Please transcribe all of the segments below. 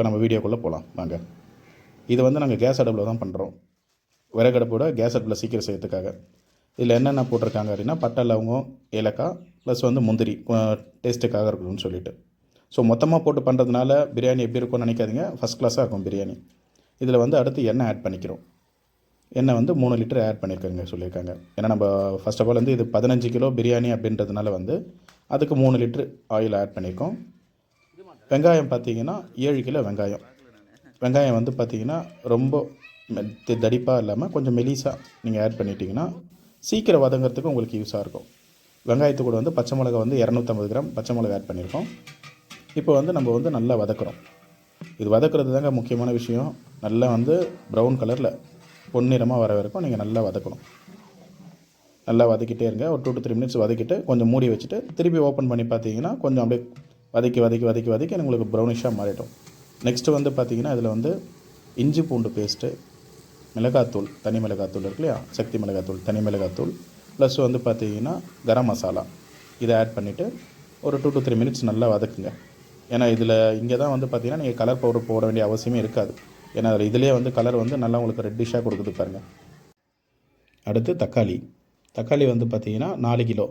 இப்போ நம்ம வீடியோக்குள்ளே போகலாம். வாங்க. இது வந்து நாங்கள் கேஸ் அடுப்பில் தான் பண்ணுறோம் விறகடுப்போட கேஸ் அடுப்பில் சீக்கிரம் செய்யறதுக்காக. இதில் என்னென்ன போட்டிருக்காங்க அப்படின்னா பட்டை லவங்கம் ஏலக்காய் ப்ளஸ் வந்து முந்திரி டேஸ்ட்டுக்காக இருக்கணும்னு சொல்லிட்டு. ஸோ மொத்தமாக போட்டு பண்ணுறதுனால பிரியாணி எப்படி இருக்கும்னு நினைக்காதீங்க. ஃபஸ்ட் கிளாஸாக இருக்கும் பிரியாணி. இதில் வந்து அடுத்து எண்ணெய் ஆட் பண்ணிக்கிறோம். எண்ணெய் வந்து மூணு லிட்டர் ஆட் பண்ணியிருக்காங்க சொல்லியிருக்காங்க. ஏன்னா நம்ம ஃபர்ஸ்ட் ஆஃப் ஆல் வந்து இது பதினஞ்சு கிலோ பிரியாணி அப்படின்றதுனால வந்து அதுக்கு மூணு லிட்டர் ஆயில் ஆட் பண்ணியிருக்கோம். வெங்காயம் பார்த்தீங்கன்னா ஏழு கிலோ வெங்காயம். வெங்காயம் வந்து பார்த்தீங்கன்னா ரொம்ப தடிப்பாக இல்லாமல் கொஞ்சம் மெலிசாக நீங்கள் ஆட் பண்ணிட்டீங்கன்னா சீக்கிரம் வதங்கிறதுக்கு உங்களுக்கு யூஸாக இருக்கும். வெங்காயத்து கூட வந்து பச்சை மிளகா வந்து இரநூத்தம்பது கிராம் பச்சை மிளகா ஆட் பண்ணியிருக்கோம். இப்போ வந்து நம்ம வந்து நல்லா வதக்குறோம். இது வதக்குறது தாங்க முக்கியமான விஷயம். நல்லா வந்து ப்ரௌன் கலரில் பொன்னிறமாக வர வரைக்கும் நீங்கள் நல்லா வதக்கணும். நல்லா வதக்கிட்டே இருங்க. ஒரு டூ டு த்ரீ மினிட்ஸ் வதக்கிட்டு கொஞ்சம் மூடி வச்சுட்டு திருப்பி ஓப்பன் பண்ணி பார்த்தீங்கன்னா கொஞ்சம் அப்படியே வதக்கி வதக்கி வதக்கி வதக்கி உங்களுக்கு ப்ரௌனிஷாக மாறிடும். நெக்ஸ்ட்டு வந்து பார்த்திங்கன்னா இதில் வந்து இஞ்சி பூண்டு பேஸ்ட்டு மிளகாத்தூள் தனி மிளகாத்தூள் இருக்கு இல்லையா? சக்தி மிளகாத்தூள் தனி மிளகாத்தூள் ப்ளஸ் வந்து பார்த்தீங்கன்னா கரம் மசாலா. இதை ஆட் பண்ணிவிட்டு ஒரு டூ டு த்ரீ மினிட்ஸ் நல்லா வதக்குங்க. ஏன்னா இதில் இங்கே தான் வந்து பார்த்திங்கன்னா நீங்கள் கலர் பவுடர் போட வேண்டிய அவசியமே இருக்காது. ஏன்னா அதில் இதிலே வந்து கலர் வந்து நல்லா உங்களுக்கு ரெட்டிஷாக கொடுக்குது பாருங்கள் அடுத்து தக்காளி. தக்காளி வந்து பார்த்தீங்கன்னா நாலு கிலோ.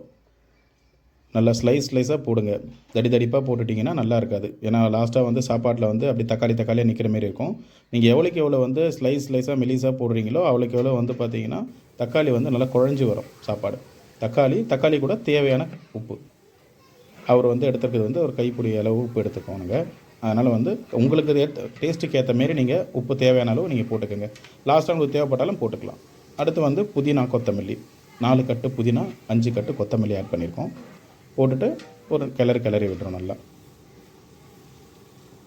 நல்லா ஸ்லைஸ் ஸ்லைஸாக போடுங்க. தடி தடிப்பாக போட்டுட்டிங்கன்னா நல்லா இருக்காது. ஏன்னா லாஸ்ட்டாக வந்து சாப்பாட்டில் வந்து அப்படி தக்காளி தக்காளியாக நிற்கிற மாதிரி இருக்கும். நீங்கள் எவ்வளோக்கு எவ்வளோ வந்து ஸ்லைஸ் ஸ்லைஸாக மெலிஸாக போடுறீங்களோ அவ்வளோக்கு எவ்வளோ வந்து பார்த்தீங்கன்னா தக்காளி வந்து நல்லா குழஞ்சி வரும் சாப்பாடு. தக்காளி தக்காளி கூட தேவையான உப்பு. அவர் வந்து எடுத்துக்கிறது வந்து ஒரு கைப்பிடி அளவு உப்பு எடுத்துக்கோங்க அதனால் வந்து உங்களுக்கு ஏற்ற டேஸ்ட்டுக்கு ஏற்ற மாரி நீங்கள் உப்பு தேவையான அளவு நீங்கள் போட்டுக்கோங்க. லாஸ்ட்டாக உங்களுக்கு தேவைப்பட்டாலும் போட்டுக்கலாம். அடுத்து வந்து புதினா கொத்தமல்லி. நாலு கட்டு புதினா அஞ்சு கட்டு கொத்தமல்லி ஆட் பண்ணியிருக்கோம் போட்டுட்டு ஒரு கிளறி கிளறி விட்டுரும் நல்லா.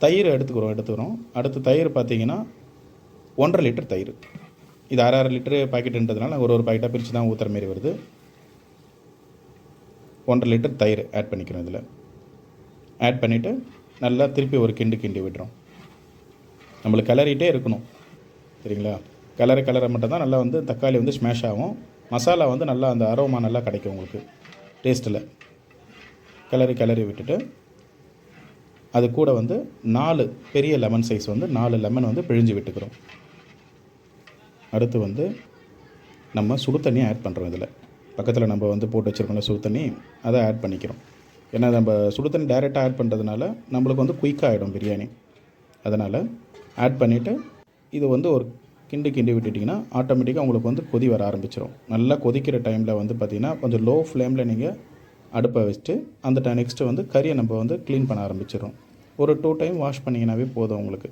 தயிர் எடுத்துக்கிறோம் எடுத்துக்கிறோம். அடுத்து தயிர் பார்த்தீங்கன்னா ஒன்றரை லிட்டர் தயிர். இது அரை அரை லிட்டரு பாக்கெட்டுன்றதுனால ஒரு ஒரு பாக்கெட்டாக பிரித்து தான் ஊற்றுற மாரி வருது. ஒன்றரை லிட்டர் தயிர் ஆட் பண்ணிக்கிறோம் இதில். ஆட் பண்ணிவிட்டு நல்லா திருப்பி ஒரு கிண்டு கிண்டி விட்டுறோம் நம்மளுக்கு கிளறிட்டே இருக்கணும். சரிங்களா? கிளற கிளற மட்டும் தான் நல்லா வந்து தக்காளி வந்து ஸ்மேஷ் ஆகும். மசாலா வந்து நல்லா அந்த அரோமா நல்லா கிடைக்கும் உங்களுக்கு. டேஸ்ட்டில் கிளறி கிளறி விட்டுட்டு அது கூட வந்து நாலு பெரிய லெமன் சைஸ் வந்து நாலு லெமன் வந்து பிழிஞ்சு விட்டுக்கிறோம். அடுத்து வந்து நம்ம சுடு தண்ணியை ஆட் பண்ணுறோம் இதில். பக்கத்தில் நம்ம வந்து போட்டு வச்சுருக்கோம்ல சுடு தண்ணி அதை ஆட் பண்ணிக்கிறோம். ஏன்னா நம்ம சுடு தண்ணி டைரெக்டாக ஆட் பண்ணுறதுனால நம்மளுக்கு வந்து குயிக்காக ஆகிடும் பிரியாணி. அதனால் ஆட் பண்ணிவிட்டு இது வந்து ஒரு கிண்டு கிண்டி விட்டுட்டிங்கன்னா ஆட்டோமேட்டிக்காக உங்களுக்கு வந்து கொதி வர ஆரம்பிச்சிடும் நல்லா கொதிக்கிற டைமில் வந்து பார்த்திங்கன்னா கொஞ்சம் லோ ஃப்ளேமில் நீங்கள் அடுப்பை வச்சுட்டு அந்த டைம் நெக்ஸ்ட்டு வந்து கறியை நம்ம வந்து க்ளீன் பண்ண ஆரம்பிச்சிடும் ஒரு டூ டைம் வாஷ் பண்ணிங்கனாவே போதும் உங்களுக்கு.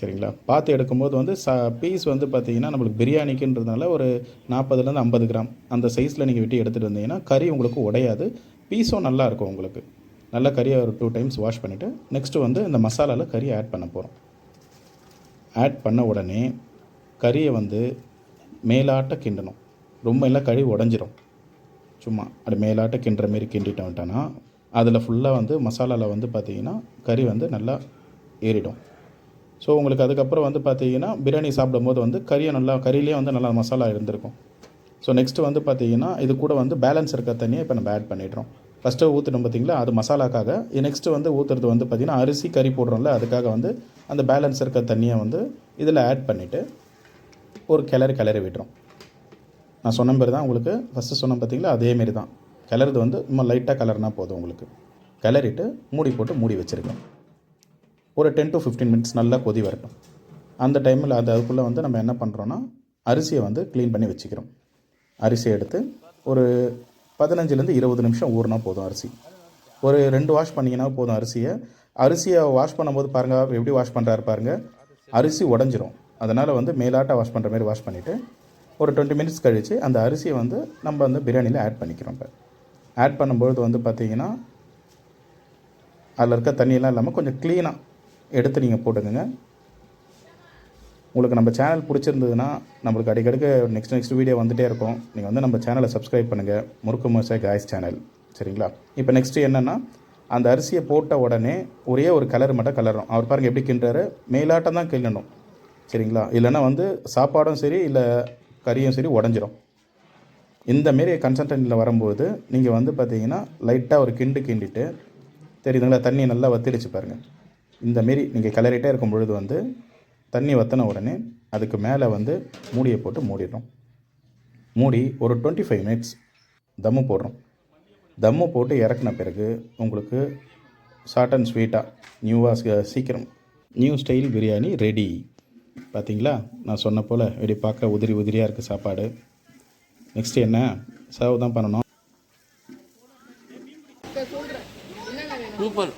சரிங்களா? பார்த்து எடுக்கும்போது வந்து ச பீஸ் வந்து பார்த்தீங்கன்னா நம்மளுக்கு பிரியாணிக்குன்றதுனால ஒரு நாற்பதுலேருந்து ஐம்பது கிராம். அந்த சைஸில் நீங்கள் வெட்டி எடுத்துகிட்டு வந்தீங்கன்னா கறி உங்களுக்கு உடையாது. பீஸும் நல்லா இருக்கும் உங்களுக்கு. நல்லா கறியை ஒரு டூ டைம்ஸ் வாஷ் பண்ணிவிட்டு நெக்ஸ்ட்டு வந்து இந்த மசாலாவில் கறியை ஆட் பண்ண போகிறோம் ஆட் பண்ண உடனே கறியை வந்து மேலாட்ட கிண்டணும். ரொம்ப எல்லாம் கறி உடஞ்சிரும். சும்மா அப்படி மேலாட்ட கிண்டுற மாரி கிண்டிட்டு வந்துட்டோன்னா அதில் ஃபுல்லாக வந்து மசாலாவில் வந்து பார்த்தீங்கன்னா கறி வந்து நல்லா ஏறிடும். ஸோ உங்களுக்கு அதுக்கப்புறம் வந்து பார்த்தீங்கன்னா பிரியாணி சாப்பிடும்போது வந்து கறியை நல்லா கறியிலே வந்து நல்லா மசாலா இருந்திருக்கும். ஸோ நெக்ஸ்ட்டு வந்து பார்த்தீங்கன்னா இது கூட வந்து பேலன்ஸ் இருக்க தண்ணியை இப்போ நம்ம ஆட் பண்ணிடுறோம். ஃபஸ்ட்டு ஊற்றிட்டோம் பார்த்தீங்களா அது மசாலாக்காக. நெக்ஸ்ட்டு வந்து ஊற்றுறது வந்து பார்த்திங்கன்னா அரிசி கறி போடுறோம்ல அதுக்காக வந்து அந்த பேலன்ஸ் இருக்க தண்ணியை வந்து இதில் ஆட் பண்ணிவிட்டு ஒரு கிளறி கிளறி விட்டுரும் நான் சொன்ன மாதிரி தான் உங்களுக்கு ஃபஸ்ட்டு சொன்ன பார்த்தீங்களா? அதேமாரி தான். கிளறது வந்து நம்ம லைட்டாக கலர்னா போதும் உங்களுக்கு. கலரிட்டு மூடி போட்டு மூடி வச்சுருக்கேன் ஒரு டென் டு ஃபிஃப்டீன் மினிட்ஸ் நல்லா கொதி வரட்டும். அந்த டைமில் அது அதுக்குள்ளே வந்து நம்ம என்ன பண்ணுறோன்னா அரிசியை வந்து க்ளீன் பண்ணி வச்சுக்கிறோம். அரிசியை எடுத்து ஒரு பதினஞ்சுலேருந்து இருபது நிமிஷம் ஊறினா போதும் அரிசி. ஒரு ரெண்டு வாஷ் பண்ணிங்கன்னா போதும் அரிசியை. அரிசியை வாஷ் பண்ணும்போது பாருங்கள் எப்படி வாஷ் பண்ணுறாரு பாருங்கள் அரிசி உடஞ்சிரும். அதனால் வந்து மேலாட்டாக வாஷ் பண்ணுற மாதிரி வாஷ் பண்ணிவிட்டு ஒரு டுவெண்ட்டி மினிட்ஸ் கழித்து அந்த அரிசியை வந்து நம்ம வந்து பிரியாணியில் ஆட் பண்ணிக்கிறோம் இப்போ ஆட் பண்ணும்பொழுது வந்து பார்த்தீங்கன்னா அதில் இருக்க தண்ணியெல்லாம் இல்லாமல் கொஞ்சம் க்ளீனாக எடுத்து நீங்கள் போட்டுக்கோங்க. உங்களுக்கு நம்ம சேனல் பிடிச்சிருந்ததுன்னா நம்மளுக்கு அடிக்கடிக்கு நெக்ஸ்ட் நெக்ஸ்ட் வீடியோ வந்துகிட்டே இருக்கும். நீங்கள் வந்து நம்ம சேனலை சப்ஸ்கிரைப் பண்ணுங்கள் முறுக்கு மோசை காய்ஸ் சேனல் சரிங்களா? இப்போ நெக்ஸ்ட்டு என்னென்னா அந்த அரிசியை போட்ட உடனே ஒரே ஒரு கலர் மட்டும் கலரும் அவர் பாருங்கள் எப்படி கிண்டுறாரு. மேலாட்டம் தான் கிள்ளணும். சரிங்களா? இல்லைன்னா வந்து சாப்பாடும் சரி இல்லை கறியும் சரி உடஞ்சிரும். இந்த மாரி வரும்போது நீங்கள் வந்து பார்த்தீங்கன்னா லைட்டாக ஒரு கிண்டு கிண்டிட்டு தெரியுதுங்களா தண்ணி நல்லா வத்திடுச்சு பாருங்கள் இந்த மாரி நீங்கள் கிளறிட்டே இருக்கும் பொழுது வந்து தண்ணி வற்றின உடனே அதுக்கு மேலே வந்து மூடியை போட்டு மூடிடுறோம் மூடி ஒரு டுவெண்ட்டி ஃபைவ் மினிட்ஸ் தம்மு போடுறோம் தம்மு போட்டு இறக்குன பிறகு உங்களுக்கு ஷார்ட் அண்ட் ஸ்வீட்டாக நியூவாக சீக்கிரம் நியூ ஸ்டைல் பிரியாணி ரெடி பார்த்தீங்களா நான் சொன்ன போல் இப்படி பார்க்க உதிரி உதிரியாக இருக்குது சாப்பாடு. நெக்ஸ்ட் என்ன? சர்வ் தான் பண்ணணும். சூப்பர்.